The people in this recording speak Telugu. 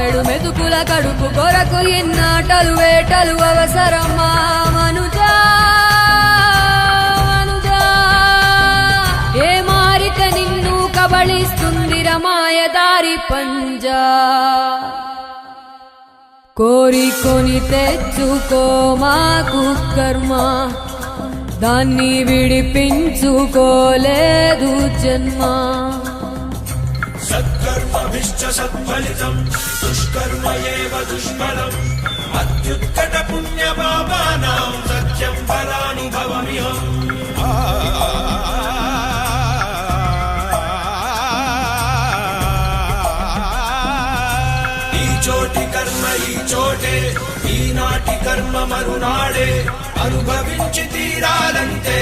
గుప్పెడు మెతుకుల కడుపు కొరకు ఇన్నాటలు వేటలు అవసరమా? మనుజా మనుజా. ఏ మారిక నిన్ను కబళిస్తుంది రమాయ దారి పంజా? కోరికొని తెచ్చుకో మాకు కర్మ దాన్ని విడిపించుకోలేదు జన్మ. సత్కర్మభిశ్చ సత్ఫలితం. దుష్కర్మ ఏవ దుష్ఫలం. అత్యుత్కట పుణ్య పాపానాం సత్యం ఫలానుభవమిహం. ఈ చోటి కర్మ ఈ చోటే ఈనాటి కర్మ మరునాడే. అనుభవించి తీరాలంటే